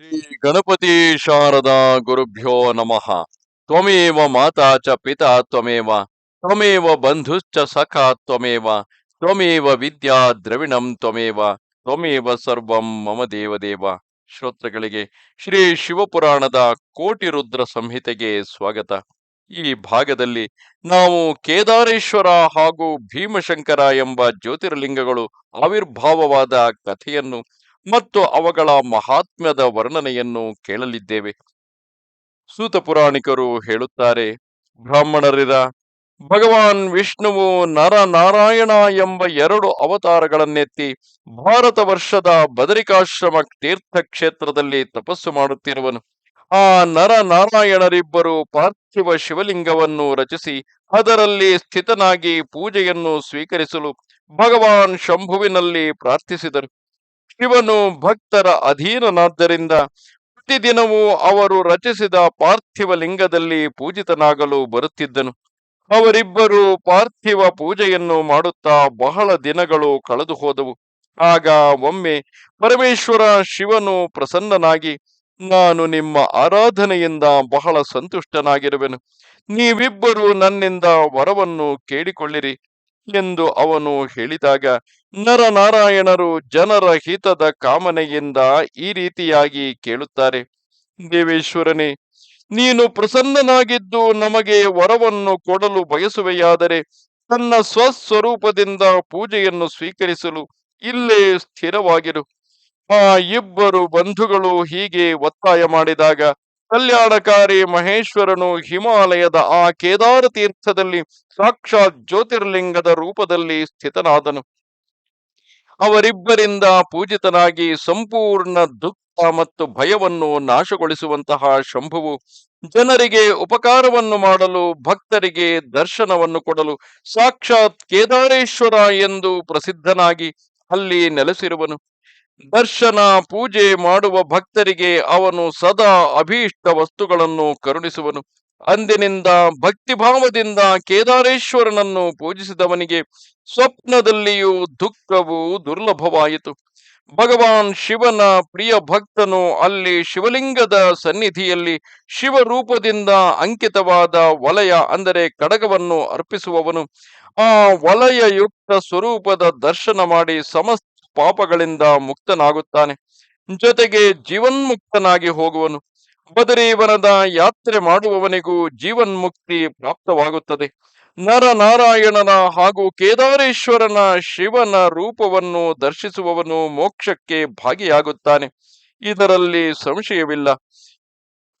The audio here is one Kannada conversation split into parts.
ಶ್ರೀ ಗಣಪತಿ ಶಾರದಾ ಗುರುಭ್ಯೋ ನಮಃ. ತ್ವಮೇವ ಮಾತಾ ಚ ಪಿತಾ ತ್ವಮೇವ ತ್ವಮೇವ ಬಂಧುಶ್ಚ ಸಖ ತ್ವಮೇವ ತ್ವಮೇವ ವಿದ್ಯಾ ದ್ರವಿಣಂ ತ್ವಮೇವ ತ್ವಮೇವ ಸರ್ವಂ ಮಮ ದೇವದೇವ. ಶ್ರೋತೃಗಳಿಗೆ ಶ್ರೀ ಶಿವಪುರಾಣದ ಕೋಟಿ ರುದ್ರ ಸಂಹಿತೆಗೆ ಸ್ವಾಗತ. ಈ ಭಾಗದಲ್ಲಿ ನಾವು ಕೇದಾರೇಶ್ವರ ಹಾಗೂ ಭೀಮಶಂಕರ ಎಂಬ ಜ್ಯೋತಿರ್ಲಿಂಗಗಳು ಆವಿರ್ಭಾವವಾದ ಕಥೆಯನ್ನು ಮತ್ತು ಅವುಗಳ ಮಹಾತ್ಮ್ಯದ ವರ್ಣನೆಯನ್ನು ಕೇಳಲಿದ್ದೇವೆ. ಸೂತ ಪುರಾಣಿಕರು ಹೇಳುತ್ತಾರೆ, ಬ್ರಾಹ್ಮಣರಿರ ಭಗವಾನ್ ವಿಷ್ಣುವು ನರ ನಾರಾಯಣ ಎಂಬ ಎರಡು ಅವತಾರಗಳನ್ನೆತ್ತಿ ಭಾರತ ವರ್ಷದ ಬದರಿಕಾಶ್ರಮ ತೀರ್ಥಕ್ಷೇತ್ರದಲ್ಲಿ ತಪಸ್ಸು ಮಾಡುತ್ತಿರುವನು. ಆ ನರ ನಾರಾಯಣರಿಬ್ಬರು ಪಾರ್ಥಿವ ಶಿವಲಿಂಗವನ್ನು ರಚಿಸಿ ಅದರಲ್ಲಿ ಸ್ಥಿತನಾಗಿ ಪೂಜೆಯನ್ನು ಸ್ವೀಕರಿಸಲು ಭಗವಾನ್ ಶಂಭುವಿನಲ್ಲಿ ಪ್ರಾರ್ಥಿಸಿದರು. ಶಿವನು ಭಕ್ತರ ಅಧೀನನಾದ್ದರಿಂದ ಪ್ರತಿದಿನವೂ ಅವರು ರಚಿಸಿದ ಪಾರ್ಥಿವ ಲಿಂಗದಲ್ಲಿ ಪೂಜಿತನಾಗಲು ಬರುತ್ತಿದ್ದನು. ಅವರಿಬ್ಬರು ಪಾರ್ಥಿವ ಪೂಜೆಯನ್ನು ಮಾಡುತ್ತಾ ಬಹಳ ದಿನಗಳು ಕಳೆದು ಹೋದವು. ಆಗ ಒಮ್ಮೆ ಪರಮೇಶ್ವರ ಶಿವನು ಪ್ರಸನ್ನನಾಗಿ, ನಾನು ನಿಮ್ಮ ಆರಾಧನೆಯಿಂದ ಬಹಳ ಸಂತುಷ್ಟನಾಗಿರುವೆನು. ನೀವಿಬ್ಬರು ನನ್ನಿಂದ ವರವನ್ನು ಕೇಳಿಕೊಳ್ಳಿರಿ ಎಂದು ಅವನು ಹೇಳಿದಾಗ ನರನಾರಾಯಣರು ಜನರ ಹಿತದ ಕಾಮನೆಯಿಂದ ಈ ರೀತಿಯಾಗಿ ಕೇಳುತ್ತಾರೆ. ದೇವೇಶ್ವರನೇ, ನೀನು ಪ್ರಸನ್ನನಾಗಿದ್ದು ನಮಗೆ ವರವನ್ನು ಕೊಡಲು ಬಯಸುವೆಯಾದರೆ ತನ್ನ ಸ್ವಸ್ವರೂಪದಿಂದ ಪೂಜೆಯನ್ನು ಸ್ವೀಕರಿಸಲು ಇಲ್ಲೇ ಸ್ಥಿರವಾಗಿರು. ಆ ಇಬ್ಬರು ಬಂಧುಗಳು ಹೀಗೆ ಒತ್ತಾಯ ಮಾಡಿದಾಗ ಕಲ್ಯಾಣಕಾರಿ ಮಹೇಶ್ವರನು ಹಿಮಾಲಯದ ಆ ಕೇದಾರ ತೀರ್ಥದಲ್ಲಿ ಸಾಕ್ಷಾತ್ ಜ್ಯೋತಿರ್ಲಿಂಗದ ರೂಪದಲ್ಲಿ ಸ್ಥಿತನಾದನು. ಅವರಿಬ್ಬರಿಂದ ಪೂಜಿತನಾಗಿ ಸಂಪೂರ್ಣ ದುಃಖ ಮತ್ತು ಭಯವನ್ನು ನಾಶಗೊಳಿಸುವಂತಹ ಶಂಭುವು ಜನರಿಗೆ ಉಪಕಾರವನ್ನು ಮಾಡಲು, ಭಕ್ತರಿಗೆ ದರ್ಶನವನ್ನು ಕೊಡಲು ಸಾಕ್ಷಾತ್ ಕೇದಾರೇಶ್ವರ ಎಂದು ಪ್ರಸಿದ್ಧನಾಗಿ ಅಲ್ಲಿ ನೆಲೆಸಿರುವನು. ದರ್ಶನ, ಪೂಜೆ ಮಾಡುವ ಭಕ್ತರಿಗೆ ಅವನು ಸದಾ ಅಭೀಷ್ಟ ವಸ್ತುಗಳನ್ನು ಕರುಣಿಸುವನು. ಅಂದಿನಿಂದ ಭಕ್ತಿಭಾವದಿಂದ ಕೇದಾರೇಶ್ವರನನ್ನು ಪೂಜಿಸಿದವನಿಗೆ ಸ್ವಪ್ನದಲ್ಲಿಯೂ ದುಃಖವು ದುರ್ಲಭವಾಯಿತು. ಭಗವಾನ್ ಶಿವನ ಪ್ರಿಯ ಭಕ್ತನು ಅಲ್ಲಿ ಶಿವಲಿಂಗದ ಸನ್ನಿಧಿಯಲ್ಲಿ ಶಿವರೂಪದಿಂದ ಅಂಕಿತವಾದ ವಲಯ, ಅಂದರೆ ಕಡಗವನ್ನು ಅರ್ಪಿಸುವವನು. ಆ ವಲಯಯುಕ್ತ ಸ್ವರೂಪದ ದರ್ಶನ ಮಾಡಿ ಸಮಸ್ತ ಪಾಪಗಳಿಂದ ಮುಕ್ತನಾಗುತ್ತಾನೆ. ಜೊತೆಗೆ ಜೀವನ್ಮುಕ್ತನಾಗಿ ಹೋಗುವನು. ಬದರೀವನದ ಯಾತ್ರೆ ಮಾಡುವವನಿಗೂ ಜೀವನ್ಮುಕ್ತಿ ಪ್ರಾಪ್ತವಾಗುತ್ತದೆ. ನರನಾರಾಯಣನ ಹಾಗೂ ಕೇದಾರೇಶ್ವರನ ಶಿವನ ರೂಪವನ್ನು ದರ್ಶಿಸುವವನು ಮೋಕ್ಷಕ್ಕೆ ಭಾಗಿಯಾಗುತ್ತಾನೆ. ಇದರಲ್ಲಿ ಸಂಶಯವಿಲ್ಲ.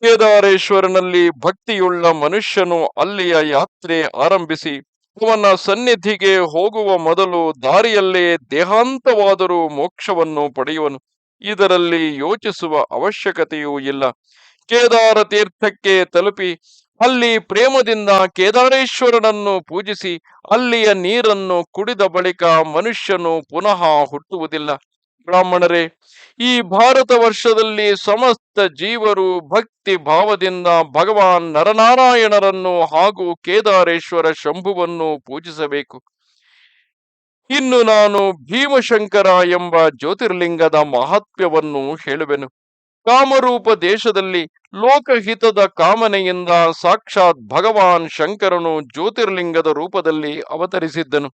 ಕೇದಾರೇಶ್ವರನಲ್ಲಿ ಭಕ್ತಿಯುಳ್ಳ ಮನುಷ್ಯನು ಅಲ್ಲಿಯ ಯಾತ್ರೆ ಆರಂಭಿಸಿ, ಅವನ ಸನ್ನಿಧಿಗೆ ಹೋಗುವ ಮೊದಲು ದಾರಿಯಲ್ಲೇ ದೇಹಾಂತವಾದರೂ ಮೋಕ್ಷವನ್ನು ಪಡೆಯುವನು. ಇದರಲ್ಲಿ ಯೋಚಿಸುವ ಅವಶ್ಯಕತೆಯೂ ಇಲ್ಲ. ಕೇದಾರ ತೀರ್ಥಕ್ಕೆ ತಲುಪಿ, ಅಲ್ಲಿ ಪ್ರೇಮದಿಂದ ಕೇದಾರೇಶ್ವರನನ್ನು ಪೂಜಿಸಿ, ಅಲ್ಲಿಯ ನೀರನ್ನು ಕುಡಿದ ಬಳಿಕ ಮನುಷ್ಯನು ಪುನಃ ಹುಟ್ಟುವುದಿಲ್ಲ. ಬ್ರಾಹ್ಮಣರೇ, ಈ ಭಾರತ ವರ್ಷದಲ್ಲಿ ಸಮಸ್ತ ಜೀವರು ಭಕ್ತಿ ಭಾವದಿಂದ ಭಗವಾನ್ ನರನಾರಾಯಣರನ್ನು ಹಾಗೂ ಕೇದಾರೇಶ್ವರ ಶಂಭುವನ್ನು ಪೂಜಿಸಬೇಕು. ಇನ್ನು ನಾನು ಭೀಮಶಂಕರ ಎಂಬ ಜ್ಯೋತಿರ್ಲಿಂಗದ ಮಹತ್ವವನ್ನು ಹೇಳುವೆನು. ಕಾಮರೂಪ ದೇಶದಲ್ಲಿ ಲೋಕಹಿತದ ಕಾಮನೆಯಿಂದ ಸಾಕ್ಷಾತ್ ಭಗವಾನ್ ಶಂಕರನು ಜ್ಯೋತಿರ್ಲಿಂಗದ ರೂಪದಲ್ಲಿ ಅವತರಿಸಿದ್ದನು.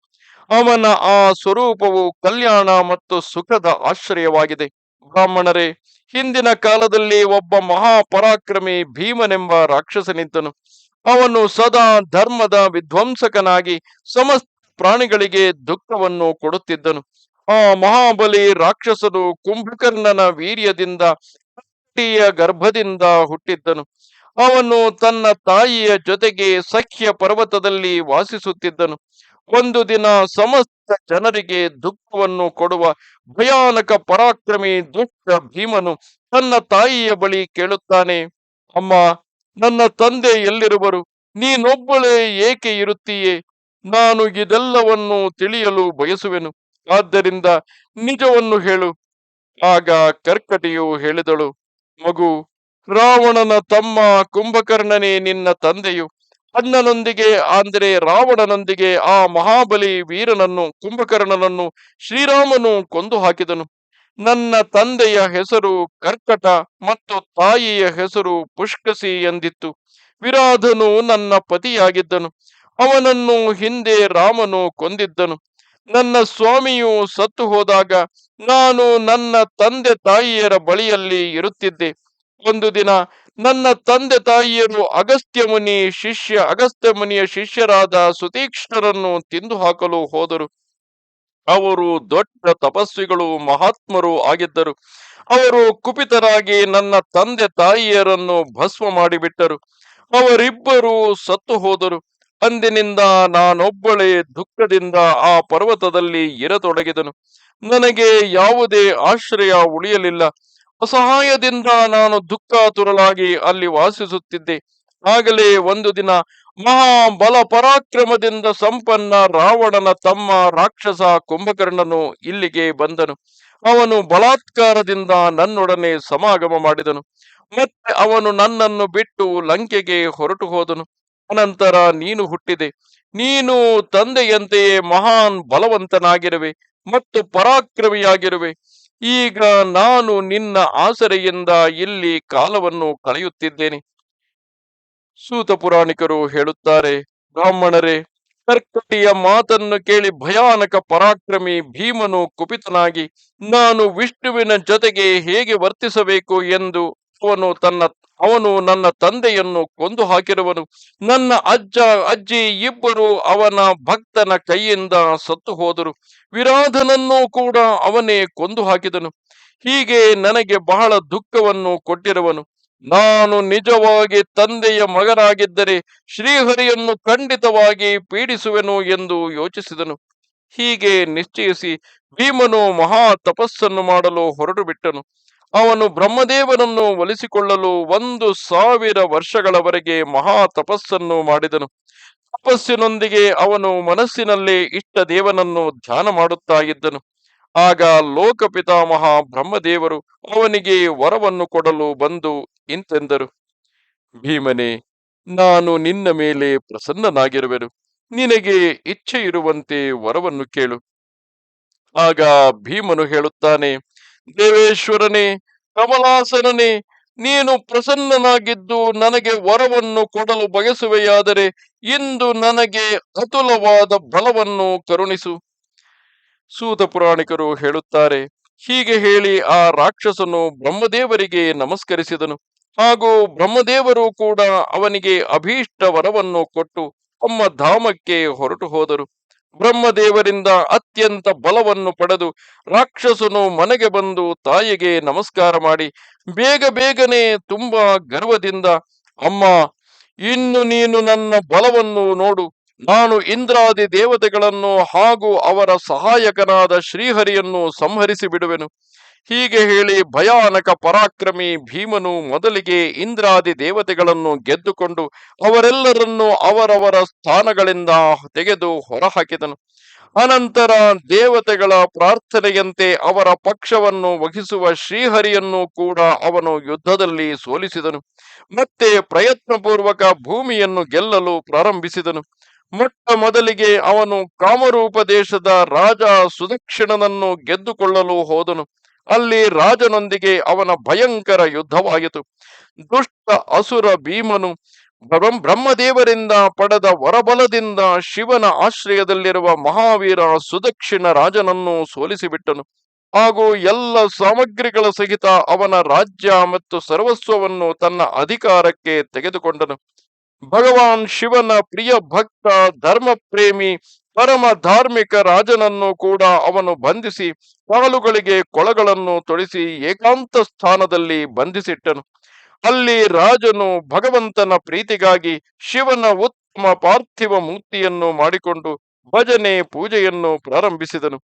ಅವನ ಆ ಸ್ವರೂಪವು ಕಲ್ಯಾಣ ಮತ್ತು ಸುಖದ ಆಶ್ರಯವಾಗಿದೆ. ಬ್ರಾಹ್ಮಣರೇ, ಹಿಂದಿನ ಕಾಲದಲ್ಲಿ ಒಬ್ಬ ಮಹಾಪರಾಕ್ರಮಿ ಭೀಮನೆಂಬ ರಾಕ್ಷಸನಿದ್ದನು. ಅವನು ಸದಾ ಧರ್ಮದ ವಿಧ್ವಂಸಕನಾಗಿ ಸಮಸ್ತ ಪ್ರಾಣಿಗಳಿಗೆ ದುಃಖವನ್ನು ಕೊಡುತ್ತಿದ್ದನು. ಆ ಮಹಾಬಲಿ ರಾಕ್ಷಸನು ಕುಂಭಕರ್ಣನ ವೀರ್ಯದಿಂದ ಹಟ್ಟಿಯ ಗರ್ಭದಿಂದ ಹುಟ್ಟಿದ್ದನು. ಅವನು ತನ್ನ ತಾಯಿಯ ಜೊತೆಗೆ ಸಖ್ಯ ಪರ್ವತದಲ್ಲಿ ವಾಸಿಸುತ್ತಿದ್ದನು. ಒಂದು ದಿನ ಸಮಸ್ತ ಜನರಿಗೆ ದುಃಖವನ್ನು ಕೊಡುವ ಭಯಾನಕ ಪರಾಕ್ರಮಿ ದುಷ್ಟ ಭೀಮನು ತನ್ನ ತಾಯಿಯ ಬಳಿ ಕೇಳುತ್ತಾನೆ, ಅಮ್ಮ, ನನ್ನ ತಂದೆ ಎಲ್ಲಿರುವರು? ನೀನೊಬ್ಬಳೇ ಏಕೆ ಇರುತ್ತೀಯೇ? ನಾನು ಇದೆಲ್ಲವನ್ನು ತಿಳಿಯಲು ಬಯಸುವೆನು. ಆದ್ದರಿಂದ ನಿಜವನ್ನು ಹೇಳು. ಆಗ ಕರ್ಕಟಿಯು ಹೇಳಿದಳು ಮಗು, ರಾವಣನ ತಮ್ಮ ಕುಂಭಕರ್ಣನೇ ನಿನ್ನ ತಂದೆಯು. ಅಣ್ಣನೊಂದಿಗೆ ಅಂದರೆ ರಾವಣನೊಂದಿಗೆ ಆ ಮಹಾಬಲಿ ವೀರನನ್ನು, ಕುಂಭಕರ್ಣನನ್ನು, ಶ್ರೀರಾಮನು ಕೊಂದು ಹಾಕಿದನು. ನನ್ನ ತಂದೆಯ ಹೆಸರು ಕರ್ಕಟ ಮತ್ತು ತಾಯಿಯ ಹೆಸರು ಪುಷ್ಕಸಿ ಎಂದಿತ್ತು. ವಿರಾಧನು ನನ್ನ ಪತಿಯಾಗಿದ್ದನು. ಅವನನ್ನು ಹಿಂದೆ ರಾಮನು ಕೊಂದಿದ್ದನು. ನನ್ನ ಸ್ವಾಮಿಯು ಸತ್ತು ಹೋದಾಗ ನಾನು ನನ್ನ ತಂದೆ ತಾಯಿಯರ ಬಳಿಯಲ್ಲಿ ಇರುತ್ತಿದ್ದೆ. ಒಂದು ದಿನ ನನ್ನ ತಂದೆ ತಾಯಿಯರು ಅಗಸ್ತ್ಯ ಮುನಿ ಶಿಷ್ಯ, ಅಗಸ್ತ್ಯ ಮುನಿಯ ಶಿಷ್ಯರಾದ ಸುತೀಕ್ಷ್ಣರನ್ನು ತಿಂದು ಹಾಕಲು ಹೋದರು. ಅವರು ದೊಡ್ಡ ತಪಸ್ವಿಗಳು, ಮಹಾತ್ಮರು ಆಗಿದ್ದರು. ಅವರು ಕುಪಿತರಾಗಿ ನನ್ನ ತಂದೆ ತಾಯಿಯರನ್ನು ಭಸ್ಮ ಮಾಡಿಬಿಟ್ಟರು. ಅವರಿಬ್ಬರು ಸತ್ತು ಹೋದರು. ಅಂದಿನಿಂದ ನಾನೊಬ್ಬಳೇ ದುಃಖದಿಂದ ಆ ಪರ್ವತದಲ್ಲಿ ಇರತೊಡಗಿದನು. ನನಗೆ ಯಾವುದೇ ಆಶ್ರಯ ಉಳಿಯಲಿಲ್ಲ. ಅಸಹಾಯದಿಂದ ನಾನು ದುಃಖ ತುರಲಾಗಿ ಅಲ್ಲಿ ವಾಸಿಸುತ್ತಿದ್ದೆ. ಆಗಲೇ ಒಂದು ದಿನ ಮಹಾಬಲ ಪರಾಕ್ರಮದಿಂದ ಸಂಪನ್ನ ರಾವಣನ ತಮ್ಮ ರಾಕ್ಷಸ ಕುಂಭಕರ್ಣನು ಇಲ್ಲಿಗೆ ಬಂದನು. ಅವನು ಬಲಾತ್ಕಾರದಿಂದ ನನ್ನೊಡನೆ ಸಮಾಗಮ ಮಾಡಿದನು. ಮತ್ತೆ ಅವನು ನನ್ನನ್ನು ಬಿಟ್ಟು ಲಂಕೆಗೆ ಹೊರಟು ಹೋದನು. ಅನಂತರ ನೀನು ಹುಟ್ಟಿದೆ. ನೀನು ತಂದೆಯಂತೆಯೇ ಮಹಾನ್ ಬಲವಂತನಾಗಿರುವೆ ಮತ್ತು ಪರಾಕ್ರಮಿಯಾಗಿರುವೆ. ಈಗ ನಾನು ನಿನ್ನ ಆಸರೆಯಿಂದ ಇಲ್ಲಿ ಕಾಲವನ್ನು ಕಳೆಯುತ್ತಿದ್ದೇನೆ. ಸೂತ ಪುರಾಣಿಕರು ಹೇಳುತ್ತಾರೆ, ಬ್ರಾಹ್ಮಣರೇ, ಕರ್ಕಟಿಯ ಮಾತನ್ನು ಕೇಳಿ ಭಯಾನಕ ಪರಾಕ್ರಮಿ ಭೀಮನು ಕುಪಿತನಾಗಿ, ನಾನು ವಿಷ್ಣುವಿನ ಜೊತೆಗೆ ಹೇಗೆ ವರ್ತಿಸಬೇಕು ಎಂದು ಅವನು ತನ್ನ ಅವನು ನನ್ನ ತಂದೆಯನ್ನು ಕೊಂದು ಹಾಕಿರುವನು ನನ್ನ ಅಜ್ಜ, ಅಜ್ಜಿ ಇಬ್ಬರು ಅವನ ಭಕ್ತನ ಕೈಯಿಂದ ಸತ್ತು ಹೋದರು. ವಿರಾಧನನ್ನು ಕೂಡ ಅವನೇ ಕೊಂದು ಹಾಕಿದನು ಹೀಗೆ ನನಗೆ ಬಹಳ ದುಃಖವನ್ನು ಕೊಟ್ಟಿರುವನು. ನಾನು ನಿಜವಾಗಿ ತಂದೆಯ ಮಗನಾಗಿದ್ದರೆ ಶ್ರೀಹರಿಯನ್ನು ಖಂಡಿತವಾಗಿ ಪೀಡಿಸುವೆನು ಎಂದು ಯೋಚಿಸಿದನು. ಹೀಗೆ ನಿಶ್ಚಯಿಸಿ ಭೀಮನು ಮಹಾ ತಪಸ್ಸನ್ನು ಮಾಡಲು ಹೊರಟು ಬಿಟ್ಟನು ಅವನು ಬ್ರಹ್ಮದೇವನನ್ನು ಒಲಿಸಿಕೊಳ್ಳಲು ಒಂದು ಸಾವಿರ ವರ್ಷಗಳವರೆಗೆ ಮಹಾ ತಪಸ್ಸನ್ನು ಮಾಡಿದನು. ತಪಸ್ಸಿನೊಂದಿಗೆ ಅವನು ಮನಸ್ಸಿನಲ್ಲಿ ಇಷ್ಟ ದೇವನನ್ನು ಧ್ಯಾನ ಮಾಡುತ್ತಾ ಇದ್ದನು. ಆಗ ಲೋಕಪಿತಾಮಹ ಬ್ರಹ್ಮದೇವರು ಅವನಿಗೆ ವರವನ್ನು ಕೊಡಲು ಬಂದು ಇಂತೆಂದರು. ಭೀಮನೆ, ನಾನು ನಿನ್ನ ಮೇಲೆ ಪ್ರಸನ್ನನಾಗಿರುವೆನು. ನಿನಗೆ ಇಚ್ಛೆ ಇರುವಂತೆ ವರವನ್ನು ಕೇಳು. ಆಗ ಭೀಮನು ಹೇಳುತ್ತಾನೆ ದೇವೇಶ್ವರನೇ, ಕಮಲಾಸನನೇ, ನೀನು ಪ್ರಸನ್ನನಾಗಿದ್ದು ನನಗೆ ವರವನ್ನು ಕೊಡಲು ಬಯಸುವೆಯಾದರೆ ಇಂದು ನನಗೆ ಅತುಲವಾದ ಬಲವನ್ನು ಕರುಣಿಸು. ಸೂತ ಪುರಾಣಿಕರು ಹೇಳುತ್ತಾರೆ, ಹೀಗೆ ಹೇಳಿ ಆ ರಾಕ್ಷಸನು ಬ್ರಹ್ಮದೇವರಿಗೆ ನಮಸ್ಕರಿಸಿದನು. ಹಾಗೂ ಬ್ರಹ್ಮದೇವರು ಕೂಡ ಅವನಿಗೆ ಅಭೀಷ್ಟ ವರವನ್ನು ಕೊಟ್ಟು ತಮ್ಮ ಧಾಮಕ್ಕೆ ಹೊರಟು ಹೋದರು. ಬ್ರಹ್ಮದೇವರಿಂದ ಅತ್ಯಂತ ಬಲವನ್ನು ಪಡೆದು ರಾಕ್ಷಸನು ಮನೆಗೆ ಬಂದು ತಾಯಿಗೆ ನಮಸ್ಕಾರ ಮಾಡಿ, ಬೇಗ ಬೇಗನೆ ತುಂಬಾ ಗರ್ವದಿಂದ, ಅಮ್ಮ, ಇನ್ನು ನೀನು ನನ್ನ ಬಲವನ್ನು ನೋಡು. ನಾನು ಇಂದ್ರಾದಿ ದೇವತೆಗಳನ್ನು ಹಾಗೂ ಅವರ ಸಹಾಯಕನಾದ ಶ್ರೀಹರಿಯನ್ನು ಸಂಹರಿಸಿ ಬಿಡುವೆನು. ಹೀಗೆ ಹೇಳಿ ಭಯಾನಕ ಪರಾಕ್ರಮಿ ಭೀಮನು ಮೊದಲಿಗೆ ಇಂದ್ರಾದಿ ದೇವತೆಗಳನ್ನು ಗೆದ್ದುಕೊಂಡು ಅವರೆಲ್ಲರನ್ನು ಅವರವರ ಸ್ಥಾನಗಳಿಂದ ತೆಗೆದು ಹೊರಹಾಕಿದನು. ಅನಂತರ ದೇವತೆಗಳ ಪ್ರಾರ್ಥನೆಯಂತೆ ಅವರ ಪಕ್ಷವನ್ನು ವಹಿಸುವ ಶ್ರೀಹರಿಯನ್ನು ಕೂಡ ಅವನು ಯುದ್ಧದಲ್ಲಿ ಸೋಲಿಸಿದನು. ಮತ್ತೆ ಪ್ರಯತ್ನಪೂರ್ವಕ ಭೂಮಿಯನ್ನು ಗೆಲ್ಲಲು ಪ್ರಾರಂಭಿಸಿದನು. ಮೊಟ್ಟ ಮೊದಲಿಗೆ ಅವನು ಕಾಮರೂಪ ದೇಶದ ರಾಜ ಸುದಕ್ಷಿಣನನ್ನು ಗೆದ್ದುಕೊಳ್ಳಲು ಹೋದನು. ಅಲ್ಲಿ ರಾಜನೊಂದಿಗೆ ಅವನ ಭಯಂಕರ ಯುದ್ಧವಾಯಿತು. ದುಷ್ಟ ಅಸುರ ಭೀಮನು ಬ್ರಹ್ಮ- ಬ್ರಹ್ಮದೇವರಿಂದ ಪಡೆದ ವರಬಲದಿಂದ ಶಿವನ ಆಶ್ರಯದಲ್ಲಿರುವ ಮಹಾವೀರ ಸುದಕ್ಷಿಣ ರಾಜನನ್ನು ಸೋಲಿಸಿಬಿಟ್ಟನು. ಹಾಗೂ ಎಲ್ಲ ಸಾಮಗ್ರಿಗಳ ಸಹಿತ ಅವನ ರಾಜ್ಯ ಮತ್ತು ಸರ್ವಸ್ವವನ್ನು ತನ್ನ ಅಧಿಕಾರಕ್ಕೆ ತೆಗೆದುಕೊಂಡನು. ಭಗವಾನ್ ಶಿವನ ಪ್ರಿಯ ಭಕ್ತ ಧರ್ಮ ಪ್ರೇಮಿ ಪರಮ ಧಾರ್ಮಿಕ ರಾಜನನ್ನು ಕೂಡ ಅವನು ಬಂಧಿಸಿ ಕಾಲುಗಳಿಗೆ ಕೊಳಗಳನ್ನು ತೊಡಿಸಿ ಏಕಾಂತ ಸ್ಥಾನದಲ್ಲಿ ಬಂಧಿಸಿಟ್ಟನು. ಅಲ್ಲಿ ರಾಜನು ಭಗವಂತನ ಪ್ರೀತಿಗಾಗಿ ಶಿವನ ಉತ್ತಮ ಪಾರ್ಥಿವ ಮೂರ್ತಿಯನ್ನು ಮಾಡಿಕೊಂಡು ಭಜನೆ ಪೂಜೆಯನ್ನು ಪ್ರಾರಂಭಿಸಿದನು.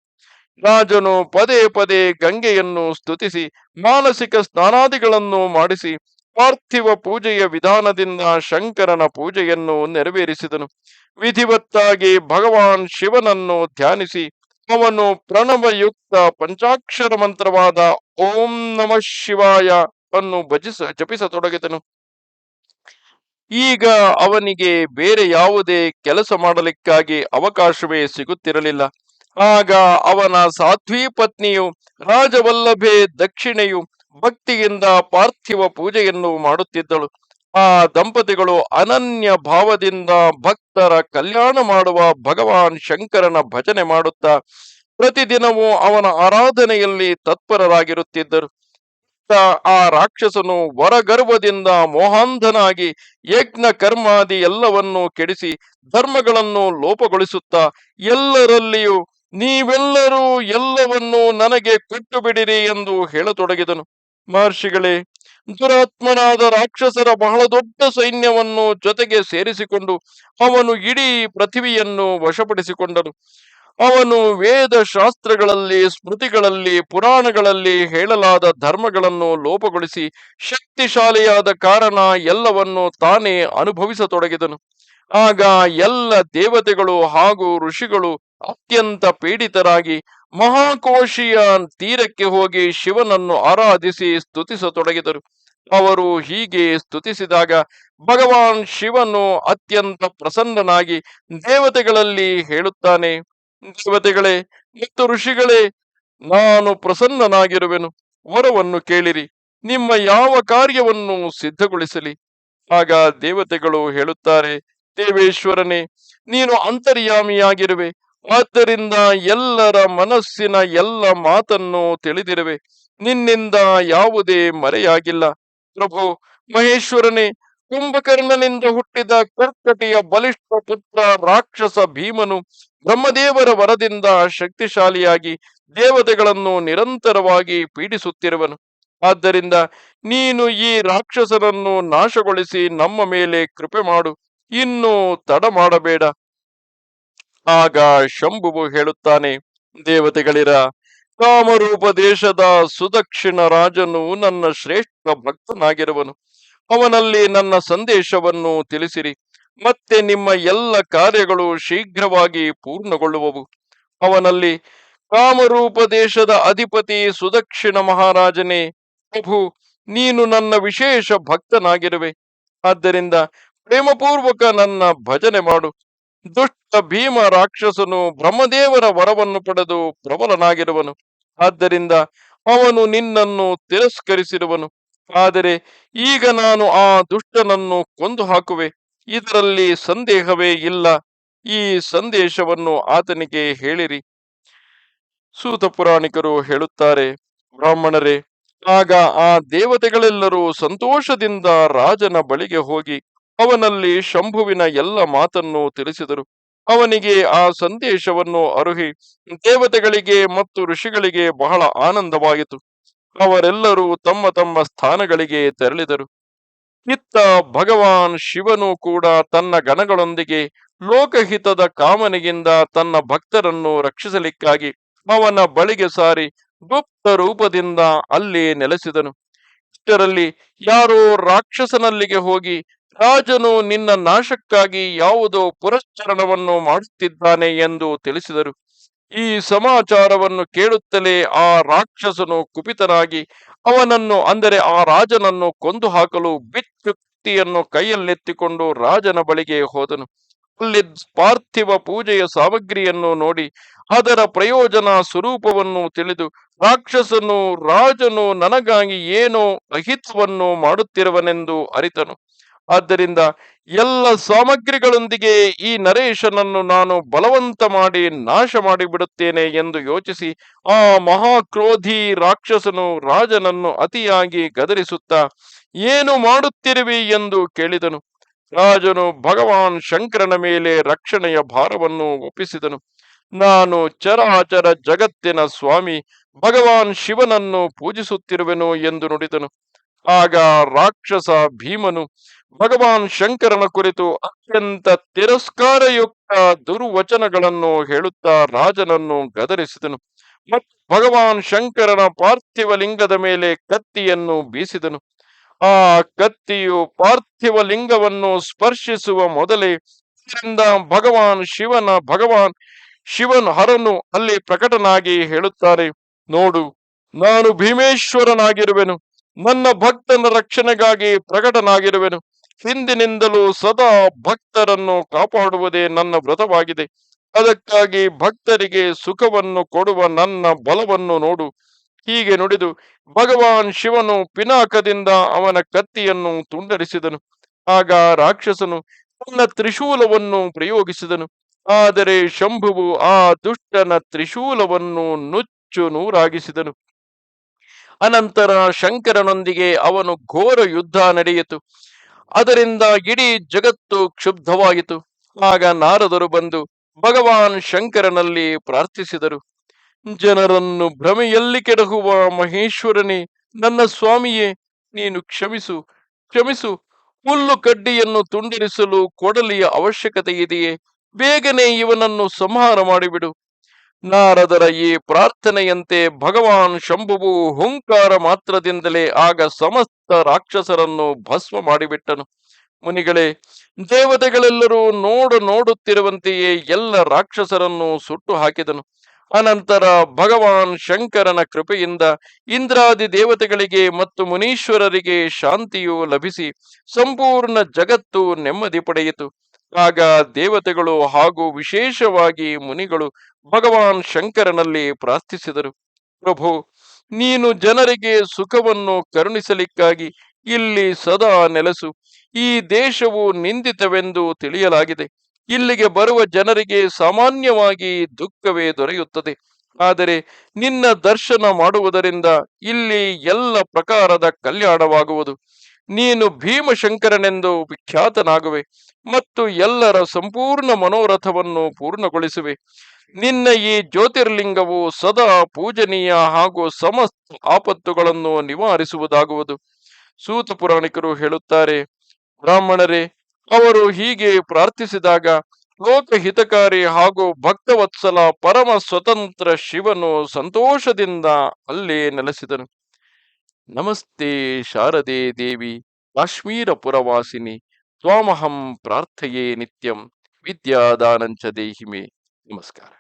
ರಾಜನು ಪದೇ ಪದೇ ಗಂಗೆಯನ್ನು ಸ್ತುತಿಸಿ ಮಾನಸಿಕ ಸ್ನಾನಾದಿಗಳನ್ನು ಮಾಡಿಸಿ ಪಾರ್ಥಿವ ಪೂಜೆಯ ವಿಧಾನದಿಂದ ಶಂಕರನ ಪೂಜೆಯನ್ನು ನೆರವೇರಿಸಿದನು. ವಿಧಿವತ್ತಾಗಿ ಭಗವಾನ್ ಶಿವನನ್ನು ಧ್ಯಾನಿಸಿ, ಅವನು ಪ್ರಣವಯುಕ್ತ ಪಂಚಾಕ್ಷರ ಮಂತ್ರವಾದ ಓಂ ನಮಃ ಶಿವಾಯ ಅನ್ನು ಭಜಿಸ, ಜಪಿಸತೊಡಗಿದನು. ಈಗ ಅವನಿಗೆ ಬೇರೆ ಯಾವುದೇ ಕೆಲಸ ಮಾಡಲಿಕ್ಕಾಗಿ ಅವಕಾಶವೇ ಸಿಗುತ್ತಿರಲಿಲ್ಲ. ಆಗ ಅವನ ಸಾಧ್ವಿ ಪತ್ನಿಯು ರಾಜವಲ್ಲಭೆ ದಕ್ಷಿಣೆಯು ಭಕ್ತಿಯಿಂದ ಪಾರ್ಥಿವ ಪೂಜೆಯನ್ನು ಮಾಡುತ್ತಿದ್ದಳು. ಆ ದಂಪತಿಗಳು ಅನನ್ಯ ಭಾವದಿಂದ ಭಕ್ತರ ಕಲ್ಯಾಣ ಮಾಡುವ ಭಗವಾನ್ ಶಂಕರನ ಭಜನೆ ಮಾಡುತ್ತಾ ಪ್ರತಿದಿನವೂ ಅವನ ಆರಾಧನೆಯಲ್ಲಿ ತತ್ಪರರಾಗಿರುತ್ತಿದ್ದರು. ಆ ರಾಕ್ಷಸನು ವರಗರ್ವದಿಂದ ಮೋಹಾಂಧನಾಗಿ ಯಜ್ಞ ಕರ್ಮಾದಿ ಎಲ್ಲವನ್ನೂ ಕೆಡಿಸಿ ಧರ್ಮಗಳನ್ನು ಲೋಪಗೊಳಿಸುತ್ತಾ ಎಲ್ಲರಲ್ಲಿಯೂ ನೀವೆಲ್ಲರೂ ಎಲ್ಲವನ್ನೂ ನನಗೆ ಕೊಟ್ಟು ಬಿಡಿರಿ ಎಂದು ಹೇಳತೊಡಗಿದನು. ಮಹರ್ಷಿಗಳೇ ದುರಾತ್ಮನಾದ ರಾಕ್ಷಸರ ಬಹಳ ದೊಡ್ಡ ಸೈನ್ಯವನ್ನು ಜೊತೆಗೆ ಸೇರಿಸಿಕೊಂಡು ಅವನು ಇಡೀ ಪೃಥಿವಿಯನ್ನು ವಶಪಡಿಸಿಕೊಂಡನು. ಅವನು ವೇದ ಶಾಸ್ತ್ರಗಳಲ್ಲಿ ಸ್ಮೃತಿಗಳಲ್ಲಿ, ಪುರಾಣಗಳಲ್ಲಿ ಹೇಳಲಾದ ಧರ್ಮಗಳನ್ನು ಲೋಪಗೊಳಿಸಿ ಶಕ್ತಿಶಾಲಿಯಾದ ಕಾರಣ ಎಲ್ಲವನ್ನು ತಾನೇ ಅನುಭವಿಸತೊಡಗಿದನು. ಆಗ ಎಲ್ಲ ದೇವತೆಗಳು ಹಾಗೂ ಋಷಿಗಳು ಅತ್ಯಂತ ಪೀಡಿತರಾಗಿ ಮಹಾಕೋಶಿಯ ತೀರಕ್ಕೆ ಹೋಗಿ ಶಿವನನ್ನು ಆರಾಧಿಸಿ ಸ್ತುತಿಸತೊಡಗಿದರು. ಅವರು ಹೀಗೆ ಸ್ತುತಿಸಿದಾಗ ಭಗವಾನ್ ಶಿವನು ಅತ್ಯಂತ ಪ್ರಸನ್ನನಾಗಿ ದೇವತೆಗಳಲ್ಲಿ ಹೇಳುತ್ತಾನೆ, ದೇವತೆಗಳೇ, ಮತ್ತು ಋಷಿಗಳೇ, ನಾನು ಪ್ರಸನ್ನನಾಗಿರುವೆನು. ವರವನ್ನು ಕೇಳಿರಿ, ನಿಮ್ಮ ಯಾವ ಕಾರ್ಯವನ್ನು ಸಿದ್ಧಗೊಳಿಸಲಿ? ಆಗ ದೇವತೆಗಳು ಹೇಳುತ್ತಾರೆ, ದೇವೇಶ್ವರನೇ, ನೀನು ಅಂತರ್ಯಾಮಿಯಾಗಿರುವೆ. ಆದ್ದರಿಂದ ಎಲ್ಲರ ಮನಸ್ಸಿನ ಎಲ್ಲ ಮಾತನ್ನು ತಿಳಿದಿರುವೆ. ನಿನ್ನಿಂದ ಯಾವುದೇ ಮರೆಯಾಗಿಲ್ಲ. ಪ್ರಭು ಮಹೇಶ್ವರನೇ, ಕುಂಭಕರ್ಣನಿಂದ ಹುಟ್ಟಿದ ಕರ್ಕಟಿಯ ಬಲಿಷ್ಠ ಪುತ್ರ ರಾಕ್ಷಸ ಭೀಮನು ಬ್ರಹ್ಮದೇವರ ವರದಿಂದ ಶಕ್ತಿಶಾಲಿಯಾಗಿ ದೇವತೆಗಳನ್ನು ನಿರಂತರವಾಗಿ ಪೀಡಿಸುತ್ತಿರುವನು. ಆದ್ದರಿಂದ ನೀನು ಈ ರಾಕ್ಷಸನನ್ನು ನಾಶಗೊಳಿಸಿ ನಮ್ಮ ಮೇಲೆ ಕೃಪೆ ಮಾಡು. ಇನ್ನು ತಡ ಮಾಡಬೇಡ. ಆಗ ಶಂಭುವು ಹೇಳುತ್ತಾನೆ, ದೇವತೆಗಳಿರ ಕಾಮರೂಪ ದೇಶದ ಸುದಕ್ಷಿಣ ರಾಜನು ನನ್ನ ಶ್ರೇಷ್ಠ ಭಕ್ತನಾಗಿರುವನು. ಅವನಲ್ಲಿ ನನ್ನ ಸಂದೇಶವನ್ನು ತಿಳಿಸಿರಿ. ಮತ್ತೆ ನಿಮ್ಮ ಎಲ್ಲ ಕಾರ್ಯಗಳು ಶೀಘ್ರವಾಗಿ ಪೂರ್ಣಗೊಳ್ಳುವವು. ಅವನಲ್ಲಿ ಕಾಮರೂಪ ದೇಶದ ಅಧಿಪತಿ ಸುದಕ್ಷಿಣ ಮಹಾರಾಜನೇ, ಪ್ರಭು, ನೀನು ನನ್ನ ವಿಶೇಷ ಭಕ್ತನಾಗಿರುವೆ. ಆದ್ದರಿಂದ ಪ್ರೇಮಪೂರ್ವಕ ನನ್ನ ಭಜನೆ ಮಾಡು. ದುಷ್ಟ ಭೀಮ ರಾಕ್ಷಸನು ಬ್ರಹ್ಮದೇವರ ವರವನ್ನು ಪಡೆದು ಪ್ರಬಲನಾಗಿರುವನು. ಆದ್ದರಿಂದ ಅವನು ನಿನ್ನನ್ನು ತಿರಸ್ಕರಿಸಿರುವನು. ಆದರೆ ಈಗ ನಾನು ಆ ದುಷ್ಟನನ್ನು ಕೊಂದು ಹಾಕುವೆ ಇದರಲ್ಲಿ ಸಂದೇಹವೇ ಇಲ್ಲ. ಈ ಸಂದೇಶವನ್ನು ಆತನಿಗೆ ಹೇಳಿರಿ. ಸೂತ ಪುರಾಣಿಕರು ಹೇಳುತ್ತಾರೆ, ಬ್ರಾಹ್ಮಣರೇ, ಆಗ ಆ ದೇವತೆಗಳೆಲ್ಲರೂ ಸಂತೋಷದಿಂದ ರಾಜನ ಬಳಿಗೆ ಹೋಗಿ ಅವನಲ್ಲಿ ಶಂಭುವಿನ ಎಲ್ಲ ಮಾತನ್ನು ತಿಳಿಸಿದರು. ಅವನಿಗೆ ಆ ಸಂದೇಶವನ್ನು ಅರುಹಿ, ದೇವತೆಗಳಿಗೆ ಮತ್ತು ಋಷಿಗಳಿಗೆ ಬಹಳ ಆನಂದವಾಯಿತು. ಅವರೆಲ್ಲರೂ ತಮ್ಮ ತಮ್ಮ ಸ್ಥಾನಗಳಿಗೆ ತೆರಳಿದರು. ಇತ್ತ ಭಗವಾನ್ ಶಿವನು ಕೂಡ ತನ್ನ ಗಣಗಳೊಂದಿಗೆ ಲೋಕಹಿತದ ಕಾಮನೆಯಿಂದ ತನ್ನ ಭಕ್ತರನ್ನು ರಕ್ಷಿಸಲಿಕ್ಕಾಗಿ ಅವನ ಬಳಿಗೆ ಸಾರಿ ಗುಪ್ತ ರೂಪದಿಂದ ಅಲ್ಲಿ ನೆಲೆಸಿದನು. ಇಷ್ಟರಲ್ಲಿ ಯಾರೋ ರಾಕ್ಷಸನಲ್ಲಿಗೆ ಹೋಗಿ ರಾಜನು ನಿನ್ನ ನಾಶಕ್ಕಾಗಿ ಯಾವುದೋ ಪುರಶ್ಚರಣವನ್ನು ಮಾಡುತ್ತಿದ್ದಾನೆ ಎಂದು ತಿಳಿಸಿದರು. ಈ ಸಮಾಚಾರವನ್ನು ಕೇಳುತ್ತಲೇ ಆ ರಾಕ್ಷಸನು ಕುಪಿತನಾಗಿ ಅವನನ್ನು, ಅಂದರೆ ಆ ರಾಜನನ್ನು ಕೊಂದು ಹಾಕಲು ಬಿಚ್ಚುಕ್ತಿಯನ್ನು ಕೈಯಲ್ಲೆತ್ತಿಕೊಂಡು ರಾಜನ ಬಳಿಗೆ ಹೋದನು. ಅಲ್ಲಿ ಪಾರ್ಥಿವ ಪೂಜೆಯ ಸಾಮಗ್ರಿಯನ್ನು ನೋಡಿ ಅದರ ಪ್ರಯೋಜನ ಸ್ವರೂಪವನ್ನು ತಿಳಿದು, ರಾಕ್ಷಸನು, ರಾಜನು ನನಗಾಗಿ ಏನೋ ಅಹಿತವನ್ನು ಮಾಡುತ್ತಿರುವನೆಂದು ಅರಿತನು. ಆದ್ದರಿಂದ ಎಲ್ಲ ಸಾಮಗ್ರಿಗಳೊಂದಿಗೆ ಈ ನರೇಶನನ್ನು ನಾನು ಬಲವಂತ ಮಾಡಿ ನಾಶ ಮಾಡಿಬಿಡುತ್ತೇನೆ ಎಂದು ಯೋಚಿಸಿ ಆ ಮಹಾಕ್ರೋಧಿ ರಾಕ್ಷಸನು ರಾಜನನ್ನು ಅತಿಯಾಗಿ ಗದರಿಸುತ್ತಾ, ಏನು ಮಾಡುತ್ತಿರುವಿ? ಎಂದು ಕೇಳಿದನು. ರಾಜನು ಭಗವಾನ್ ಶಂಕರನ ಮೇಲೆ ರಕ್ಷಣೆಯ ಭಾರವನ್ನು ಒಪ್ಪಿಸಿದನು. ನಾನು ಚರಾಚರ ಜಗತ್ತಿನ ಸ್ವಾಮಿ, ಭಗವಾನ್ ಶಿವನನ್ನು ಪೂಜಿಸುತ್ತಿರುವೆನು ಎಂದು ನುಡಿದನು. ಆಗ ರಾಕ್ಷಸ ಭೀಮನು ಭಗವಾನ್ ಶಂಕರನ ಕುರಿತು ಅತ್ಯಂತ ತಿರಸ್ಕಾರಯುಕ್ತ ದುರ್ವಚನಗಳನ್ನು ಹೇಳುತ್ತಾ ರಾಜನನ್ನು ಗದರಿಸಿದನು. ಮತ್ತು ಭಗವಾನ್ ಶಂಕರನ ಪಾರ್ಥಿವ ಲಿಂಗದ ಮೇಲೆ ಕತ್ತಿಯನ್ನು ಬೀಸಿದನು. ಆ ಕತ್ತಿಯು ಪಾರ್ಥಿವ ಲಿಂಗವನ್ನು ಸ್ಪರ್ಶಿಸುವ ಮೊದಲೇ ಇದರಿಂದ ಭಗವಾನ್ ಶಿವನ ಭಗವಾನ್ ಶಿವನ್ ಹರನು ಅಲ್ಲಿ ಪ್ರಕಟನಾಗಿ ಹೇಳುತ್ತಾರೆ, ನೋಡು, ನಾನು ಭೀಮೇಶ್ವರನಾಗಿರುವೆನು. ನನ್ನ ಭಕ್ತನ ರಕ್ಷಣೆಗಾಗಿ ಪ್ರಕಟನಾಗಿರುವೆನು. ಹಿಂದಿನಿಂದಲೂ ಸದಾ ಭಕ್ತರನ್ನು ಕಾಪಾಡುವುದೇ ನನ್ನ ವ್ರತವಾಗಿದೆ. ಅದಕ್ಕಾಗಿ ಭಕ್ತರಿಗೆ ಸುಖವನ್ನು ಕೊಡುವ ನನ್ನ ಬಲವನ್ನು ನೋಡು. ಹೀಗೆ ನುಡಿದು ಭಗವಾನ್ ಶಿವನು ಪಿನಾಕದಿಂದ ಅವನ ಕತ್ತಿಯನ್ನು ತುಂಡರಿಸಿದನು. ಆಗ ರಾಕ್ಷಸನು ತನ್ನ ತ್ರಿಶೂಲವನ್ನು ಪ್ರಯೋಗಿಸಿದನು. ಆದರೆ ಶಂಭುವು ಆ ದುಷ್ಟನ ತ್ರಿಶೂಲವನ್ನು ನುಚ್ಚು ನೂರಾಗಿಸಿದನು. ಅನಂತರ ಶಂಕರನೊಂದಿಗೆ ಅವನು ಘೋರ ಯುದ್ಧ ನಡೆಯಿತು. ಅದರಿಂದ ಇಡೀ ಜಗತ್ತು ಕ್ಷುಬ್ಧವಾಯಿತು. ಆಗ ನಾರದರು ಬಂದು ಭಗವಾನ್ ಶಂಕರನಲ್ಲಿ ಪ್ರಾರ್ಥಿಸಿದರು. ಜನರನ್ನು ಭ್ರಮೆಯಲ್ಲಿ ಕೆಡಹುವ ಮಹೇಶ್ವರನೇ, ನನ್ನ ಸ್ವಾಮಿಯೇ, ನೀನು ಕ್ಷಮಿಸು ಕ್ಷಮಿಸು. ಹುಲ್ಲು ಕಡ್ಡಿಯನ್ನು ತುಂಡರಿಸಲು ಕೊಡಲಿಯ ಅವಶ್ಯಕತೆ ಇದೆಯೇ ಬೇಗನೆ ಇವನನ್ನು ಸಂಹಾರ ಮಾಡಿಬಿಡು. ನಾರದರ ಈ ಪ್ರಾರ್ಥನೆಯಂತೆ ಭಗವಾನ್ ಶಂಭುವು ಹುಂಕಾರ ಮಾತ್ರದಿಂದಲೇ ಆಗ ಸಮಸ್ತ ರಾಕ್ಷಸರನ್ನು ಭಸ್ಮ ಮಾಡಿಬಿಟ್ಟನು. ಮುನಿಗಳೇ, ದೇವತೆಗಳೆಲ್ಲರೂ ನೋಡ ನೋಡುತ್ತಿರುವಂತೆಯೇ ಎಲ್ಲ ರಾಕ್ಷಸರನ್ನು ಸುಟ್ಟು ಹಾಕಿದನು. ಅನಂತರ ಭಗವಾನ್ ಶಂಕರನ ಕೃಪೆಯಿಂದ ಇಂದ್ರಾದಿ ದೇವತೆಗಳಿಗೆ ಮತ್ತು ಮುನೀಶ್ವರರಿಗೆ ಶಾಂತಿಯು ಲಭಿಸಿ ಸಂಪೂರ್ಣ ಜಗತ್ತು ನೆಮ್ಮದಿ ಪಡೆಯಿತು. ಆಗ ದೇವತೆಗಳು ಹಾಗೂ ವಿಶೇಷವಾಗಿ ಮುನಿಗಳು ಭಗವಾನ್ ಶಂಕರನಲ್ಲಿ ಪ್ರಾರ್ಥಿಸಿದರು, ಪ್ರಭು, ನೀನು ಜನರಿಗೆ ಸುಖವನ್ನು ಕರುಣಿಸಲಿಕ್ಕಾಗಿ ಇಲ್ಲಿ ಸದಾ ನೆಲೆಸು. ಈ ದೇಶವು ನಿಂದಿತವೆಂದು ತಿಳಿಯಲಾಗಿದೆ. ಇಲ್ಲಿಗೆ ಬರುವ ಜನರಿಗೆ ಸಾಮಾನ್ಯವಾಗಿ ದುಃಖವೇ ದೊರೆಯುತ್ತದೆ. ಆದರೆ ನಿನ್ನ ದರ್ಶನ ಮಾಡುವುದರಿಂದ ಇಲ್ಲಿ ಎಲ್ಲ ಪ್ರಕಾರದ ಕಲ್ಯಾಣವಾಗುವುದು. ನೀನು ಭೀಮಶಂಕರನೆಂದು ವಿಖ್ಯಾತನಾಗುವೆ ಮತ್ತು ಎಲ್ಲರ ಸಂಪೂರ್ಣ ಮನೋರಥವನ್ನು ಪೂರ್ಣಗೊಳಿಸುವೆ. ನಿನ್ನ ಈ ಜ್ಯೋತಿರ್ಲಿಂಗವು ಸದಾ ಪೂಜನೀಯ ಹಾಗೂ ಸಮಸ್ತ ಆಪತ್ತುಗಳನ್ನು ನಿವಾರಿಸುವುದಾಗುವುದು. ಸೂತ ಪುರಾಣಿಕರು ಹೇಳುತ್ತಾರೆ, ಬ್ರಾಹ್ಮಣರೇ, ಅವರು ಹೀಗೆ ಪ್ರಾರ್ಥಿಸಿದಾಗ ಲೋಕಹಿತಕಾರಿ ಹಾಗೂ ಭಕ್ತವತ್ಸಲ ಪರಮ ಸ್ವತಂತ್ರ ಶಿವನು ಸಂತೋಷದಿಂದ ಅಲ್ಲಿ ನೆಲೆಸಿದನು. ನಮಸ್ತೆ ಶಾರದೆ ದೇವಿ ಕಾಶ್ಮೀರ ಪುರವಾಸಿನಿ ಸ್ವಾಮಹಂ ಪ್ರಾರ್ಥಯೇ ನಿತ್ಯಂ, ವಿದ್ಯಾದಾನಂಚ ದೇಹಿಮೆ. ನಮಸ್ಕಾರ